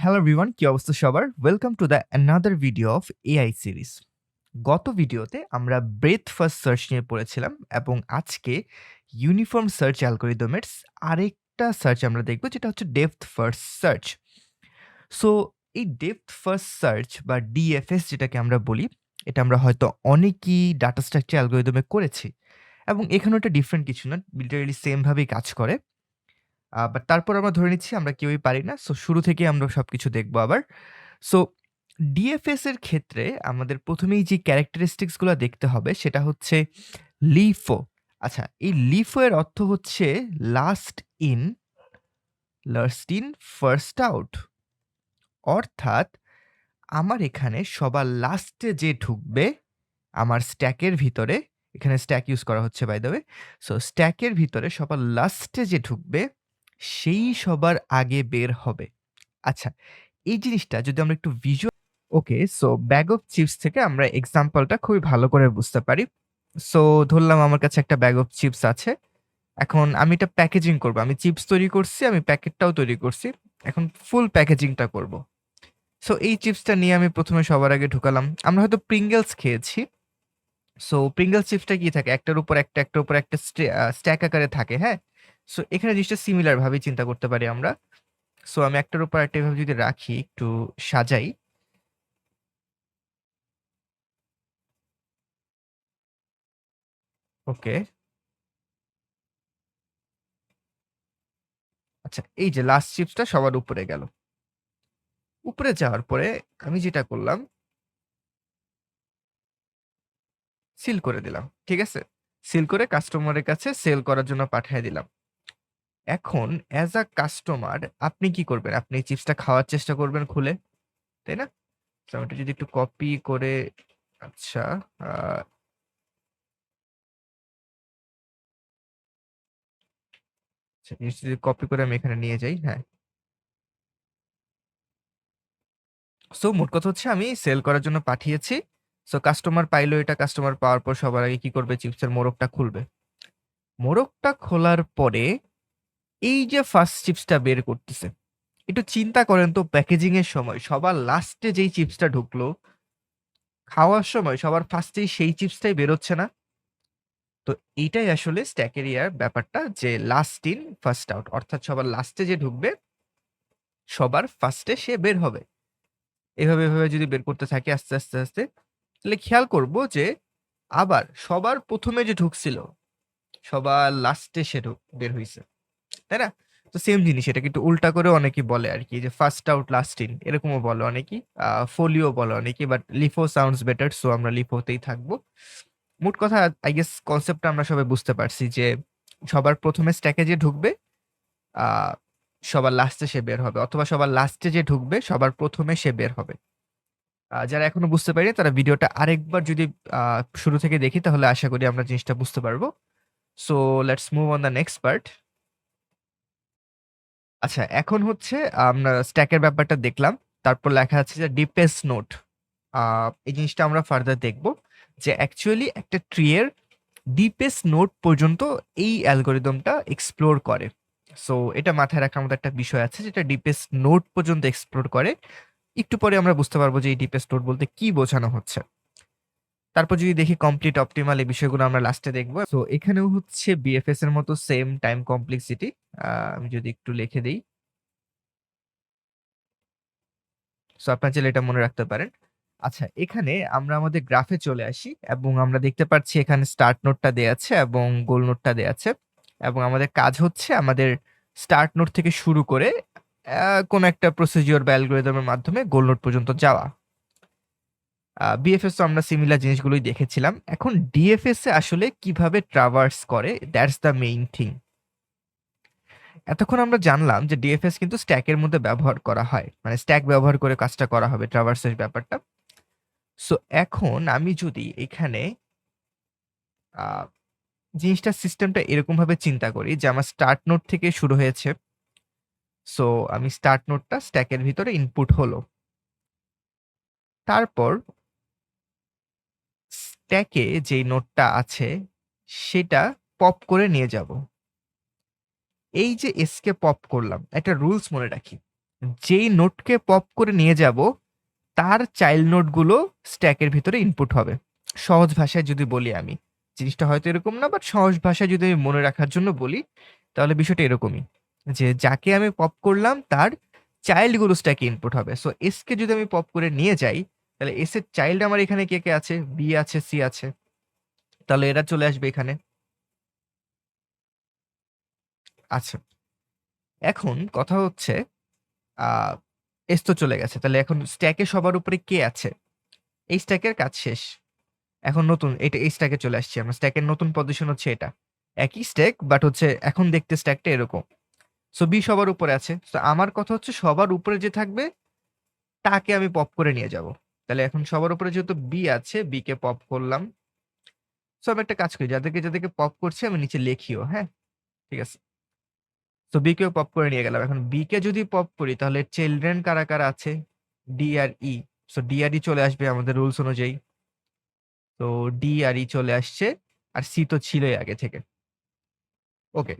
Hello everyone কি অবস্থা সবার? Welcome to the another video of AI series গত ভিডিওতে আমরা ব্রেথ ফার্স্ট সার্চ নিয়ে পড়েছিলাম এবং আজকে ইউনিফর্ম সার্চ অ্যালগোরিদমের আরেকটা সার্চ আমরা দেখব, যেটা হচ্ছে ডেপথ ফার্স্ট সার্চ সো এই ডেপথ ফার্স্ট সার্চ বা ডিএফএস যেটাকে আমরা বলি, এটা আমরা হয়তো অনেকই ডাটা স্ট্রাকচার অ্যালগোরিদমে করেছি এবং এখানে একটা ডিফারেন্ট কিছু না লিটারেলি সেমভাবেই কাজ করে। বাট তারপর আমরা ধরে নিচ্ছি আমরা কেউই পারি না। সো শুরু থেকে আমরা সবকিছু দেখব আবার। সো ডিএফএস এর ক্ষেত্রে আমাদের প্রথমেই যে ক্যারেক্টারিস্টিক্সগুলো দেখতে হবে সেটা হচ্ছে লিফো আচ্ছা এই লিফো এর অর্থ হচ্ছে last in last in first out অর্থাৎ আমার এখানে সবার লাস্টে যে ঢুকবে, আমার স্ট্যাকের ভিতরে, এখানে স্ট্যাক ইউজ করা হচ্ছে বাই দ্য সো স্ট্যাকের ভিতরে সবার লাস্টে যে ঢুকবে সেই সবার আগে বের হবে। আচ্ছা এই জিনিসটা যদি আমরা একটু visual okay so bag of chips থেকে আমরা এক্সাম্পলটা খুবই ভালো করে বুঝতে পারি। সো ধরলাম আমার কাছে একটা ব্যাগ অফ চিপস আছে। এখন আমি এটা প্যাকেজিং করব। আমি চিপস তৈরি করছি, আমি প্যাকেটটাও তৈরি করছি। এখন ফুল প্যাকেজিংটা করব। সো এই চিপসটা নিয়ে আমি প্রথমে সবার আগে ঢুকালাম। আমরা হয়তো প্রিঙ্গলস খেয়েছি। সো প্রিঙ্গল চিপসটা কি থাকে? একটার উপর একটা, একটার উপর একটা স্ট্যাক আকারে থাকে হ্যাঁ? সো এখানে জিনিসটা সিমিলার ভাবে চিন্তা করতে পারি আমরা। সো আমি একটার উপর একটা এভাবে যদি রাখি, একটু সাজাই। ওকে আচ্ছা এই যে লাস্ট চিপসটা সবার উপরে গেল। উপরে যাওয়ার পরে আমি যেটা করলাম সিল করে দিলাম, ঠিক আছে? সিল করে কাস্টমারের কাছে সেল করার জন্য পাঠিয়ে দিলাম। এখন অ্যাজ আ কাস্টমার আপনি কি করবেন? আপনি চিপসটা খাওয়ার চেষ্টা করবেন খুলে তাই না? তো আমি যদি একটু কপি করে আচ্ছা আচ্ছা, যদি কপি করে আমি এখানে নিয়ে যাই হ্যাঁ। সো মোট কথা হচ্ছে আমি সেল করার জন্য পাঠিয়েছি। সো কাস্টমার পাইলো এটা কাস্টমার পাওয়ার পর সবার আগে কি করবে? চিপসের মোড়কটা খুলবে। মোড়কটা খোলার পরে এই যে ফার্স্ট চিপসটা বের করতেছে, একটু চিন্তা করেন তো প্যাকেজিং এর সময়, সবার লাস্টে যেই চিপসটা ঢুকলো, খাওয়ার সময় সবার ফার্স্টেই সেই চিপসটাই বেরোচ্ছে না। তো এইটাই আসলে স্ট্যাকেরিয়ার ব্যাপারটা যে লাস্ট ইন ফার্স্ট আউট অর্থাৎ সবার লাস্টে যে ঢুকবে, সবার ফার্স্টে সে বের হবে। এভাবে এভাবে যদি বের করতে থাকে আস্তে আস্তে আস্তে, তাহলে খেয়াল করব যে আবার সবার প্রথমে যে ঢুকছিল, সবার লাস্টে সে বের হইছে। তাই না? তো সেম জিনিস এটা কিন্তু উল্টা করে অনেকেই বলে আর কি যে ফার্স্ট আউট লাস্ট ইন এরকমও বলে অনেকেই। ফোলিও বলে অনেকেই but LIFO sounds better so আমরা লিফোতেই থাকব। মোট কথা আই গেস কনসেপ্টটা আমরা সবাই বুঝতে পারছি যে সবার প্রথমে স্ট্যাকে যে ঢুকবে সবার লাস্টে সে বের হবে, অথবা সবার লাস্টে যে ঢুকবে, সবার প্রথমে সে বের হবে। যারা এখনও বুঝতে পারিনি, তারা ভিডিওটা আরেকবার যদি শুরু থেকে দেখি, তাহলে আশা করি আমরা জিনিসটা বুঝতে পারব। So let's move on the next part আচ্ছা এখন হচ্ছে, আমরা স্ট্যাকের ব্যাপারটা দেখলাম। তারপর লেখা আছে যে ডিপেস্ট নোট এই জিনিসটা আমরা ফার্দার দেখব যে অ্যাকচুয়ালি একটা ট্রিয়ের ডিপেস্ট নোট পর্যন্ত এই অ্যালগোরিদমটা এক্সপ্লোর করে। সো এটা মাথায় রাখার মতো একটা বিষয় আছে যেটা ডিপেস্ট নোট পর্যন্ত এক্সপ্লোর করে। একটু পরে আমরা বুঝতে পারব যে এই ডিপেস্ট নোট বলতে কি বোঝানো হচ্ছে। তারপর যদি দেখি কমপ্লিট অপটিমাল এই বিষয়গুলো আমরা লাস্টে দেখব। সো এখানেও হচ্ছে বিএফএস এর মতো সেম টাইম কমপ্লেক্সিটি আমি যদি একটু লিখে দিই। সো আপনার চাইলে এটা মনে রাখতে পারেন। আচ্ছা এখানে আমরা আমাদের গ্রাফে চলে আসি এবং আমরা দেখতে পাচ্ছি এখানে স্টার্ট নোটটা দেয়া আছে এবং গোল নোটটা দেয়া আছে। এবং আমাদের কাজ হচ্ছে আমাদের স্টার্ট নোট থেকে শুরু করে কোনো একটা প্রসিজিওর বা অ্যালগোরিদমের মাধ্যমে গোল নোট পর্যন্ত যাওয়া। বিএফএস তো আমরা সিমিলার জিনিসগুলোই দেখেছিলাম। এখন ডিএফএস এ আসলে কীভাবে ট্রাভার্স করে দ্যাটস দ্য মেইন থিং এতক্ষণ আমরা জানলাম যে ডিএফএস কিন্তু স্ট্যাকের মধ্যে ব্যবহার করা হয়। মানে স্ট্যাক ব্যবহার করে কাজটা করা হবে ট্রাভার্সের ব্যাপারটা। সো এখন আমি যদি এখানে জিনিসটা সিস্টেমটা এরকম ভাবে চিন্তা করি যে আমার স্টার্ট নোট থেকে শুরু হয়েছে। সো আমি স্টার্ট নোটটা স্ট্যাকের ভিতরে ইনপুট হলো। তারপর স্ট্যাকে যেই নোটটা আছে সেটা পপ করে নিয়ে যাব এই যে এসকে পপ করলাম একটা রুলস মনে রাখি যেই নোটকে পপ করে নিয়ে যাব, তার চাইল্ড নোটগুলো স্ট্যাকের ভিতরে ইনপুট হবে। সহজ ভাষায় যদি বলি আমি। জিনিসটা হয়তো এরকম না বাট সহজ ভাষায় যদি আমি মনে রাখার জন্য বলি, তাহলে বিষয়টা এরকমই। যে যাকে আমি পপ করলাম তার চাইল্ডগুলো স্ট্যাকে ইনপুট হবে। সো এসকে যদি আমি পপ করে নিয়ে যাই, তাহলে S এর চাইল্ড আমার এখানে কে, কে আছে? B আছে, সি আছে। তাহলে এরা চলে আসবে এখানে। আচ্ছা। এখন কথা হচ্ছে S তো চলে গেছে। তাহলে এখন স্ট্যাকে সবার উপরে কে আছে? এই স্ট্যাকের কাজ শেষ। এখন নতুন এটা এই স্ট্যাকে চলে আসছি আমরা। স্ট্যাকের নতুন পজিশন হচ্ছে এটা। একই স্ট্যাক বাট হচ্ছে এখন দেখতে স্ট্যাকটা এরকম। সো বি সবার উপরে আছে। তো আমার কথা হচ্ছে সবার উপরে যে থাকবে তাকে আমি পপ করে নিয়ে যাব। তাহলে এখন সবার উপরে যেহেতু বি আছে, B কে পপ করলাম। সো আমি একটা কাজ করি যাদেরকে, যাদেরকে পপ করছি আমি নিচে লিখিও, হ্যাঁ? ঠিক আছে। তো B কেও পপ করে নিয়ে গেলাম। এখন বি কে যদি পপ করি তাহলে চিলড্রেন কারা, কারা আছে? ডি আর ই সো D আর E চলে আসবে আমাদের রুলস অনুযায়ী। তো D আর E চলে আসছে। আর সি তো ছিলই আগে থেকে। ওকে।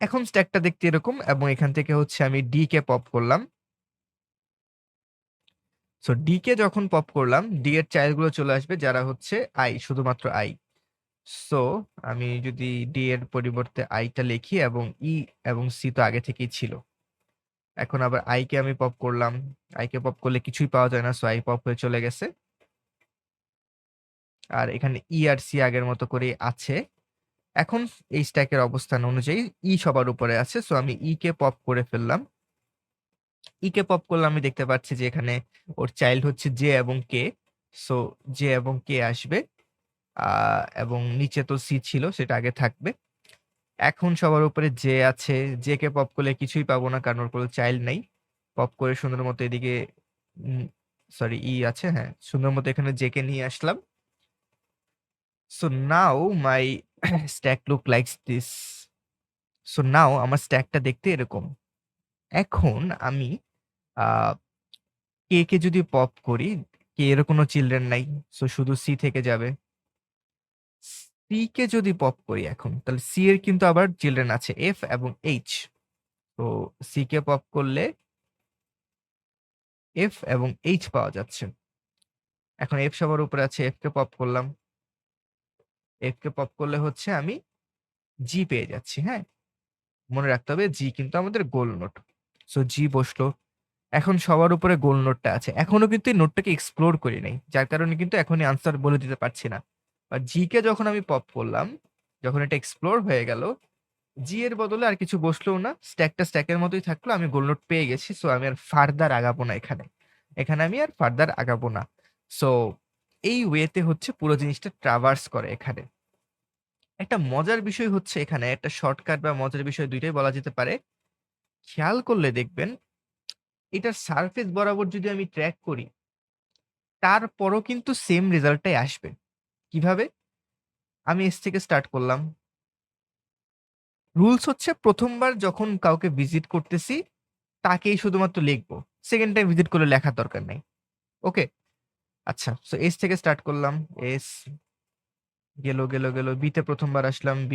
এখন স্ট্যাকটা দেখতে এরকম এবং এখান থেকে হচ্ছে আমি D কে পপ করলাম। সো D কে যখন পপ করলাম, ডি এর চাইল্ডগুলো চলে আসবে যারা হচ্ছে আই শুধুমাত্র আই সো আমি যদি D এর পরিবর্তে I টা লিখি এবং ই এবং সি তো আগে থেকেই ছিল। এখন আবার I কে আমি পপ করলাম। I কে পপ করলে কিছুই পাওয়া যায় না। সো আই পপ হয়ে চলে গেছে। আর এখানে ই আর সি আগের মতো করেই আছে। এখন এই স্ট্যাকের অবস্থান অনুযায়ী ই সবার উপরে আছে। সো আমি E কে পপ করে ফেললাম। E কে পপ করলে আমি দেখতে পাচ্ছি যে এখানে ওর চাইল্ড হচ্ছে জে এবং কে সো J এবং কে আসবে। এবং নিচে তো সি ছিল সেটা আগে থাকবে। এখন সবার উপরে J আছে। J কে পপ করলে কিছুই পাবো না কারণ ওর কোনো চাইল্ড নাই। পপ করে সুন্দর মতো এদিকে সরি ই আছে হ্যাঁ, সুন্দর মতো এখানে J কে নিয়ে আসলাম। So now my stack look likes this. So now আমার স্ট্যাকটা দেখতে এরকম। এখন আমি আ K কে যদি পপ করি, কে এর কোনো চিলড্রেন নাই। সো শুধু সি থেকে যাবে। C কে যদি পপ করি এখন, তাহলে সি এর কিন্তু আবার চিলড্রেন আছে এফ এবং এইচ তো C কে পপ করলে এফ এবং এইচ পাওয়া যাচ্ছে। এখন F সবার উপরে আছে, F কে পপ করলাম। F কে পপ করলে হচ্ছে আমি জি পেয়ে যাচ্ছি, হ্যাঁ? মনে রাখতে হবে জি কিন্তু আমাদের গোল নোড। সো জি বসল। এখন সবার উপরে গোল নোটটা আছে। এখনও কিন্তু এই নোটটাকে এক্সপ্লোর করি নাই। যার কারণে কিন্তু এখনই আনসার বলে দিতে পারছি না। বাট G কে যখন আমি পপ করলাম, যখন এটা এক্সপ্লোর হয়ে গেল, জি এর বদলে আর কিছু বসলোও না। স্ট্যাকটা স্ট্যাকের মতোই থাকল। আমি গোল নোট পেয়ে গেছি। সো আমি আর ফার্দার আগাবো না এখানে। এখানে আমি আর ফার্দার আগাবো না। সো এই ওয়েতে হচ্ছে পুরো জিনিসটা ট্রাভার্স করে এখানে। একটা মজার বিষয় হচ্ছে এখানে একটা শর্টকাট বা মজার বিষয় দুইটাই বলা যেতে পারে। খেয়াল করলে দেখবেন এটার সারফেস বরাবর যদি আমি ট্র্যাক করি তারপরও কিন্তু সেম রেজাল্টটাই আসবে। কীভাবে? আমি এস থেকে স্টার্ট করলাম। রুলস হচ্ছে প্রথমবার যখন কাউকে ভিজিট করতেছি, তাকেই শুধুমাত্র লিখব। 2nd টাইম ভিজিট করলে লেখার দরকার নাই। ওকে? আচ্ছা, সো এস থেকে স্টার্ট করলাম। এস গেল, গেল, গেল। B তে ১ম আসলাম B।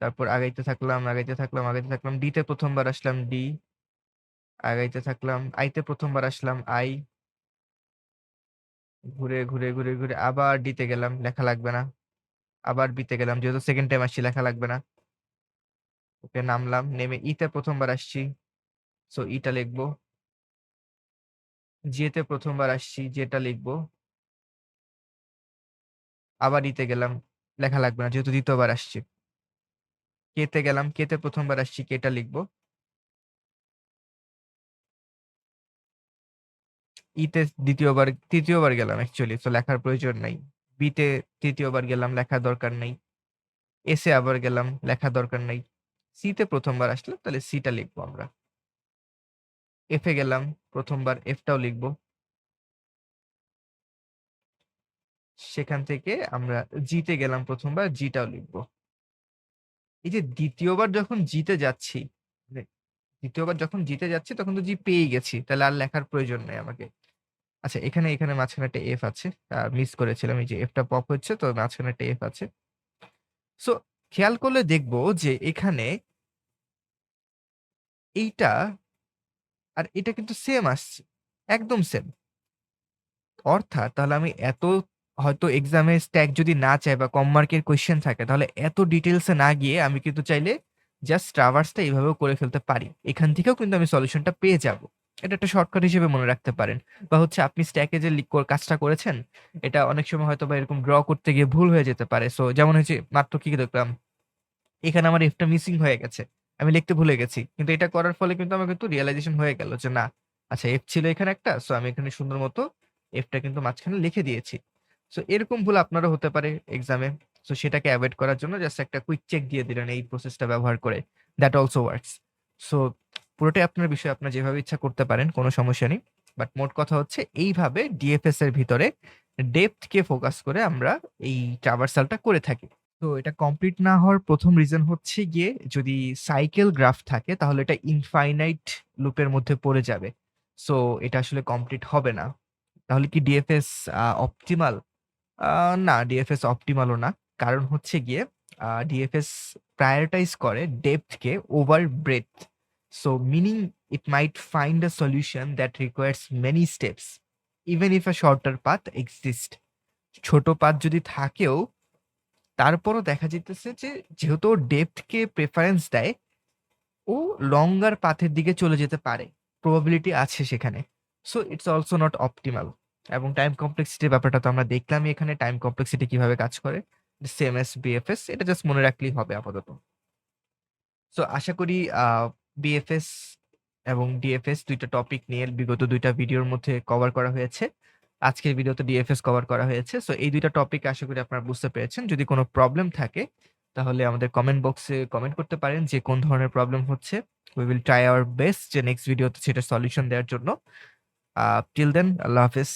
তারপর আগাইতে থাকলাম, আগাইতে থাকলাম, আগাইতে থাকলাম। D তে ১ম বার আসলাম ডি আগাইতে থাকলাম। I তে ১ম আসলাম আই ঘুরে, ঘুরে, ঘুরে, ঘুরে আবার D তে গেলাম। লেখা লাগবে না। আবার B তে গেলাম। যেহেতু সেকেন্ড টাইম আসছি লেখা লাগবে না। ওকে নামলাম। নেমে E তে ১ম আসছি। সো ইটা লিখব লিখব। J তে ১ম আসছি। যেটা লিখব আবার ইতে গেলাম। লেখা লাগবে না যেহেতু ২য় বার আসছি। K তে গেলাম। কেতে প্রথমবার আসছি। K টা লিখব। E তে ২য় বার ৩য় বার গেলাম অ্যাকচুয়ালি। তো লেখার প্রয়োজন নাই। B তে ৩য় গেলাম। লেখার দরকার নাই। এসে আবার গেলাম। লেখার দরকার নাই। C তে ১ম বার আসলাম, তাহলে C টা লিখব আমরা। F এ গেলাম ১ম বার F টাও লিখব। সেখান থেকে আমরা জিতে গেলাম ১ম বার G টাও লিখব। এই যে দ্বিতীয়বার যখন জিতে যাচ্ছি, মানে ২য় বার যখন জিতে যাচ্ছি তখন তো জি পেয়েই গেছি। তাহলে আর লেখার প্রয়োজন নাই আমাকে। আচ্ছা এখানে, এখানে মাঝখানে একটা এফ আছে। মিস করেছিলাম। এই যে F টা পপ হচ্ছে তো মাঝখানে একটা এফ আছে। সো খেয়াল করলে দেখব যে এখানে এইটা আর এটা কিন্তু সেম আসছে। একদম সেম। অর্থাৎ তাহলে আমি এত হয়তো এক্সামে স্ট্যাক যদি না চায় বা কম মার্কের কোয়েশ্চেন থাকে তাহলে এত ডিটেইলস এ না গিয়ে আমি কিন্তু চাইলে জাস্ট ট্রাভার্সটা এভাবেও করে ফেলতে পারি। এখান থেকেও কিন্তু আমি সলিউশনটা পেয়ে যাব। এটা একটা শর্টকাট হিসেবে মনে রাখতে পারেন। বা হচ্ছে আপনি স্ট্যাকে যে কাজটা করেছেন, এটা অনেক সময় হয়তো বা এরকম ড্র করতে গিয়ে ভুল হয়ে যেতে পারে। সো যেমন হচ্ছে মাত্র কি দেখলাম, এখানে আমার এফটা মিসিং হয়ে গেছে। আমি লিখতে ভুলে গেছি। কিন্তু এটা করার ফলে কিন্তু আমার কিন্তু রিয়েলাইজেশন হয়ে গেল যে না, আচ্ছা এফ ছিল এখানে একটা। সো আমি এখানে সুন্দর মতো এফটা কিন্তু মাঝখানে লিখে দিয়েছি। সো এরকম ভুল আপনারও হতে পারে এক্সামে। সো সেটাকে অ্যাভয়েড করার জন্য জাস্ট একটা কুইক চেক দিয়ে দিলেন এই প্রসেসটা ব্যবহার করে। That also works. সো পুরোটাই আপনার বিষয়। আপনার যেভাবে ইচ্ছা করতে পারেন, কোনো সমস্যা নেই। বাট মোট কথা হচ্ছে এইভাবে ডিএফএস এর ভিতরে ডেপথ কে ফোকাস করে আমরা এই ট্রাভার্সালটা করে থাকি। তো এটা কমপ্লিট না হওয়ার প্রথম রিজন হচ্ছে গিয়ে যদি সাইকেল গ্রাফ থাকে তাহলে এটা ইনফাইনাইট লুপের মধ্যে পড়ে যাবে। সো এটা আসলে কমপ্লিট হবে না। তাহলে কি ডিএফএস অপটিমাল? না, ডিএফএস অপটিমালও না। কারণ হচ্ছে গিয়ে ডিএফএস প্রায়োরিটাইজ করে depth K over breadth so meaning it might find a solution that requires many steps even if a shorter path exist. ছোট পাথ যদি থাকেও তারপরও দেখা যেতেছে যে যেহেতু ও ডেপথ কে প্রেফারেন্স দেয়, ও লঙ্গার পাথের দিকে চলে যেতে পারে। প্রবাবিলিটি আছে সেখানে। So it's also not optimal. এবং টাইম কমপ্লেক্সিটির ব্যাপারটা তো আমরা দেখলামই এখানে টাইম কমপ্লেক্সিটি কীভাবে কাজ করে। সেম এস বিএফএস এটা জাস্ট মনে রাখলেই হবে আপাতত। সো আশা করি বিএফএস এবং ডিএফএস দুইটা টপিক নিয়ে বিগত দুইটা ভিডিওর মধ্যে কভার করা হয়েছে। আজকের ভিডিওতে ডিএফএস কভার করা হয়েছে। সো এই দুইটা টপিক আশা করি আপনারা বুঝতে পেরেছেন। যদি কোনো প্রবলেম থাকে, তাহলে আমাদের কমেন্ট বক্সে কমেন্ট করতে পারেন যে কোন ধরনের প্রবলেম হচ্ছে। We will try our best যে নেক্সট ভিডিওতে সেটা সলিউশন দেওয়ার জন্য। টিল দেন আল্লাহ হাফেজ।